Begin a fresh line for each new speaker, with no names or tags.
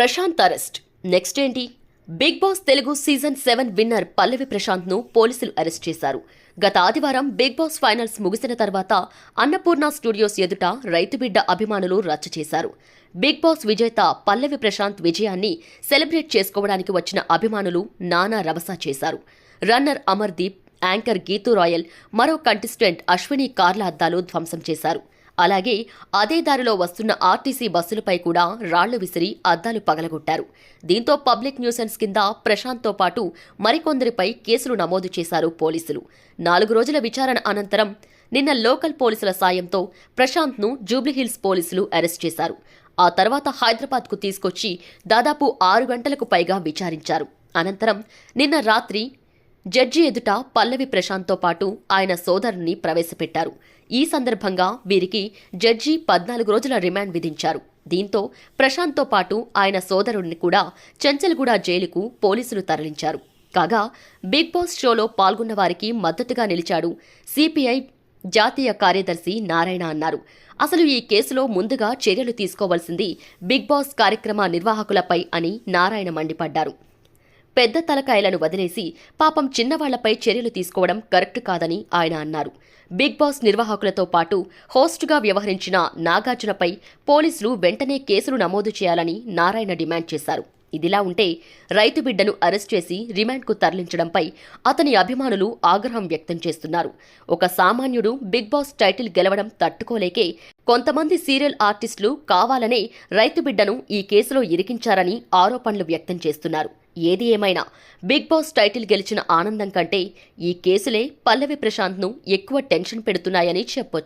Prashanth arrest. Next ఏంటి? Bigg Boss Telugu season seven winner Pallavi ప్రశాంత్ను పోలీసులు arrest చేశారు. గత ఆదివారం బిగ్ బాస్ ఫైనల్స్ ముగిసిన తర్వాత అన్నపూర్ణ స్టూడియోస్ ఎదుట రైతుబిడ్డ అభిమానులు రచ్చ చేశారు. బిగ్ బాస్ విజేత పల్లవి ప్రశాంత్ విజయాన్ని సెలబ్రేట్ చేసుకోవడానికి వచ్చిన అభిమానులు నానా రభస చేశారు. రన్నర్ అమర్దీప్ యాంకర్ గీతూ రాయల్ మరో కంటెస్టెంట్ అశ్విని కార్ల అద్దాలు ధ్వంసం చేశారు. అలాగే అదే దారిలో వస్తున్న ఆర్టీసీ బస్సులపై కూడా రాళ్ళు విసిరి అద్దాలు పగలగొట్టారు. దీంతో పబ్లిక్ న్యూసెన్స్ కింద ప్రశాంత్తో పాటు మరికొందరిపై కేసులు నమోదు చేశారు పోలీసులు. నాలుగు రోజుల విచారణ అనంతరం నిన్న లోకల్ పోలీసుల సాయంతో ప్రశాంత్ను జూబ్లీహిల్స్ పోలీసులు అరెస్ట్ చేశారు. ఆ తర్వాత హైదరాబాద్కు తీసుకొచ్చి దాదాపు ఆరు గంటలకు పైగా విచారించారు. అనంతరం నిన్న రాత్రి జడ్జి ఎదుట పల్లవి ప్రశాంత్తో పాటు ఆయన సోదరుని ప్రవేశపెట్టారు. ఈ సందర్భంగా వీరికి జడ్జి పద్నాలుగు రోజుల రిమాండ్ విధించారు. దీంతో ప్రశాంత్తో పాటు ఆయన సోదరుడిని కూడా చెంచల్గూడ జైలుకు పోలీసులు తరలించారు. కాగా బిగ్ బాస్ షోలో పాల్గొన్న వారికి మద్దతుగా నిలిచాడు సిపిఐ జాతీయ కార్యదర్శి నారాయణ అన్నారు. అసలు ఈ కేసులో ముందుగా చర్యలు తీసుకోవాల్సింది బిగ్ బాస్ కార్యక్రమ నిర్వాహకులపై అని నారాయణ మండిపడ్డారు. పెద్ద తలకాయలను వదిలేసి పాపం చిన్నవాళ్ళపై చర్యలు తీసుకోవడం కరెక్ట్ కాదని ఆయన అన్నారు. బిగ్ బాస్ నిర్వాహకులతో పాటు హోస్టుగా వ్యవహరించిన నాగార్జునపై పోలీసులు వెంటనే కేసులు నమోదు చేయాలని నారాయణ డిమాండ్ చేశారు. ఇదిలా ఉంటే రైతు బిడ్డను అరెస్ట్ చేసి రిమాండ్కు తరలించడంపై అతని అభిమానులు ఆగ్రహం వ్యక్తం చేస్తున్నారు. ఒక సామాన్యుడు బిగ్ బాస్ టైటిల్ గెలవడం తట్టుకోలేకే కొంతమంది సీరియల్ ఆర్టిస్టులు కావాలనే రైతు బిడ్డను ఈ కేసులో ఇరికించారని ఆరోపణలు వ్యక్తం చేస్తున్నారు. ఏది ఏమైనా. బిగ్ బాస్ టైటిల్ గెలిచిన ఆనందం కంటే ఈ కేసులే పల్లవి ప్రశాంత్ను ఎక్కువ టెన్షన్ పెడుతున్నాయని చెప్పొచ్చు.